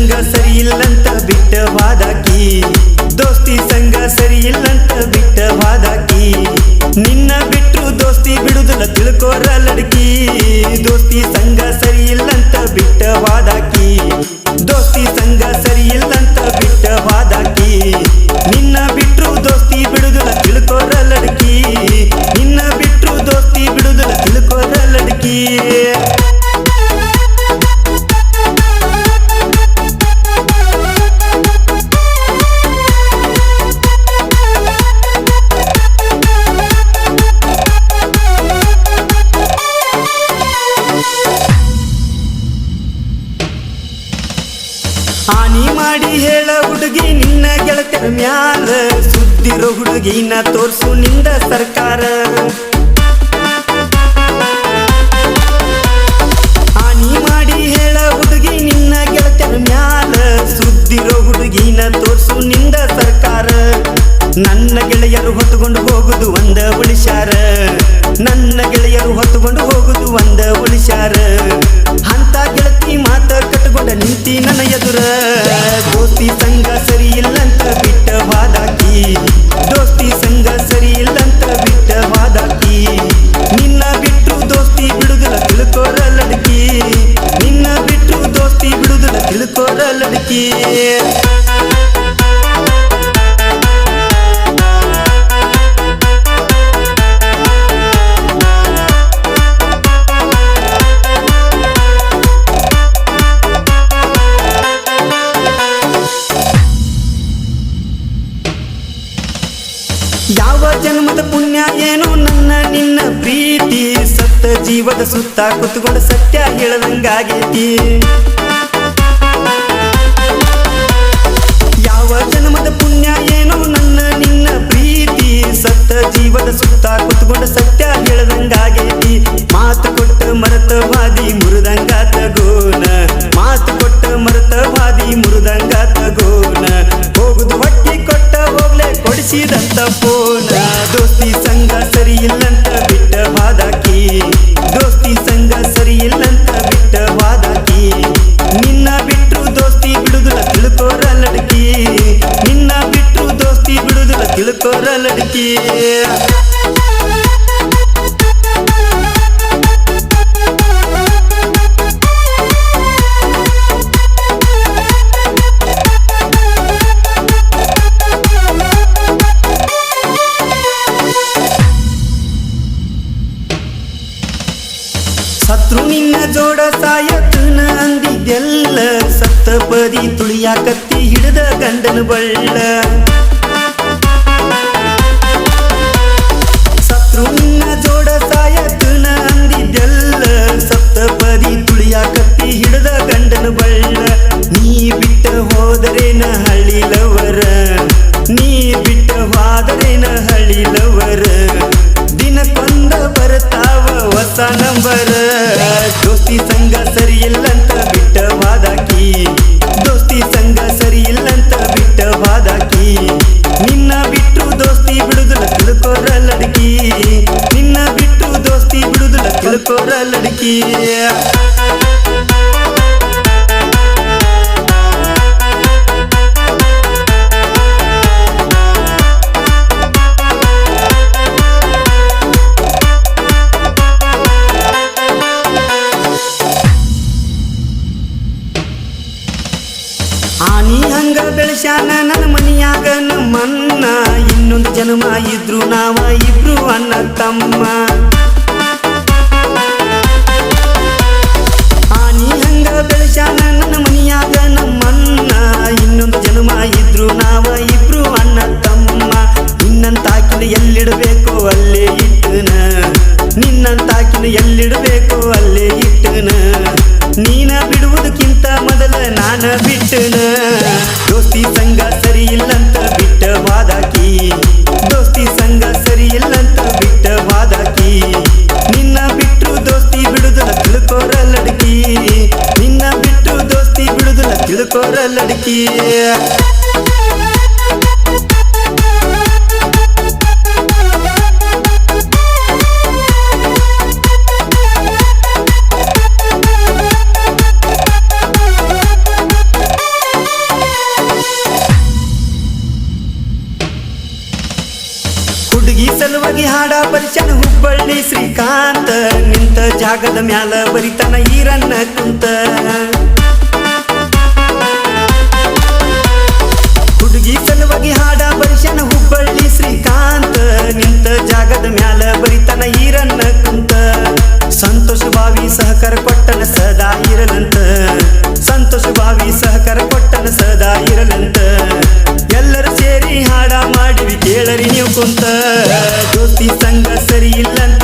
ಸಂಘ ಸರಿ ಇಲ್ಲಂತ ಬಿಟ್ಟ ವಾದಾಕಿ ದೋಸ್ತಿ ಸಂಘ ಸರಿ ಇಲ್ಲಂತ ಬಿಟ್ಟ ವಾದಾಕಿ ನಿನ್ನ ಬಿಟ್ಟು ದೋಸ್ತಿ ಬಿಡುದಿಲ್ಲ ತಿಳ್ಕೋರ ಲಡ್ಕಿ ದೋಸ್ತಿ ಸಂಘ ಸರಿ ಇಲ್ಲಂತ ಬಿಟ್ಟ ಮಾಡಿ ಹೇಳ ಹುಡುಗಿ, ನಿನ್ನ ಗೆಳತರ ಮ್ಯಾಲ ಸುದ್ದಿರೋ ಹುಡುಗಿನ ತೋರ್ಸು ನಿಂದ ಸರ್ಕಾರ. ಹಾನಿ ಮಾಡಿ ಹೇಳ ಹುಡುಗಿ, ನಿನ್ನ ಗೆಳತರ ಮ್ಯಾಲ ಸುದ್ದಿರೋ ಹುಡುಗಿನ ತೋರ್ಸು ನಿಂದ ಸರ್ಕಾರ. ನನ್ನ ಗೆಳೆಯರು ಹೊತ್ತುಕೊಂಡು ಹೋಗುದು ಒಂದ ಉಳಿಸಾರ ನನ್ನ ಗೆಳೆಯರು ಹೊತ್ತುಕೊಂಡು ಹೋಗುದು ಒಂದ ಉಳಿಸ್ಯಾರ ಯಾವ ಜನ್ಮದ ಪುಣ್ಯ ಏನೋ ನನ್ನ ನಿನ್ನ ಪ್ರೀತಿ, ಸತ್ತ ಜೀವದ ಸುತ್ತ ಕುತ್ಕೊಂಡು ಸತ್ಯ ಹೇಳದಂಗಾಗೈತಿ. ಯಾವ ಜನ್ಮದ ಪುಣ್ಯ ಏನೋ ನನ್ನ ನಿನ್ನ ಪ್ರೀತಿ, ಸತ್ತ ಜೀವದ ಸುತ್ತ ಕುತ್ಕೊಂಡು ಸತ್ಯ ಹೇಳದಂಗಾಗೈತಿ. ಮಾತು ಕೊಟ್ಟ ಮರತ ಮುರುದಂಗ ತಗೋನ ಮಾತು ಕೊಟ್ಟ ಮರತ ಮುರುದಂಗ ತಗೋನ ಹೋಗ್ಲೆ ಕೊಡಿಸಿದಂತ ಫೋನ ದೋಸ್ತಿ ಸಂಘ ಸರಿ ಇಲ್ಲಂತ ಬಿಟ್ಟ ಬಾದಾಕಿ ದೋಸ್ತಿ ಸಂಘ ಸರಿ ಇಲ್ಲಂತ ಬಿಟ್ಟ ಬಾದಾಕಿ ನಿನ್ನ ಬಿಟ್ಟರು ದೋಸ್ತಿ ಬಿಡುದಿಲ್ಲ ತಿಳ್ಕೋರ ಲಡಕಿ. ನಿನ್ನ ಬಿಟ್ಟರು ದೋಸ್ತಿ ಬಿಡುದಿಲ್ಲ ತಿಳ್ಕೋರ ಲಡ್ಕಿ. ಸಪ್ತಪದಿ ತುಳಿಯಾಕತ್ತಿ ಹಿಡಿದ ಗಂಡನ ಬಳ್ಳ ಸತ್ರು ನಿನ್ನ ಜೋಡ ಸಾಯತನ ಅಂದಿದ್ದೆಲ್ಲ ಸಪ್ತಪದಿ ತುಳಿಯಾಕತ್ತಿ ಹಿಡಿದ ಗಂಡನ ಬಳ್ಳ ನೀ ಬಿಟ್ಟ ಹೋದರೇನ ಹಳ್ಳಿಲವರ ನೀ ಬಿಟ್ಟ ಹೋದರೇನ ಹಳ್ಳಿಲವರ ದಿನಕ್ಕೊಂದ ಬರ್ತಾವ ಹೊಸ ನಂಬರ್ ಆನಿ ಹಂಗ ಬೆಳೆಸ್ಯಾನ ನನ್ನ ಮನಿಯಾಗ ನಮ್ಮನ್ನ. ಇನ್ನೊಂದು ಜನ್ಮ ಇದ್ರು ನಾವ ಇಬ್ರು ಅನ್ನ ತಮ್ಮ. तोर लड़की ಹುಡುಗಿ ಸಲುವಾಗಿ ಹಾಡ ಪರಿಚನ ಹುಬ್ಬಳ್ಳಿ ಶ್ರೀಕಾಂತ ನಿಂತ ಜಾಗದ ಮ್ಯಾಲ ಬರಿತನ ಈರನ್ನ ಕುಂತ. ಸದಾ ಇರಲಂತ ಎಲ್ಲರೂ ಸೇರಿ ಹಾಡ ಮಾಡಿವಿ ಕೇಳರಿ ನೀವು ಕುಂತ. ದೋಸ್ತಿ ಸಂಘ ಸರಿ ಇಲ್ಲಂತ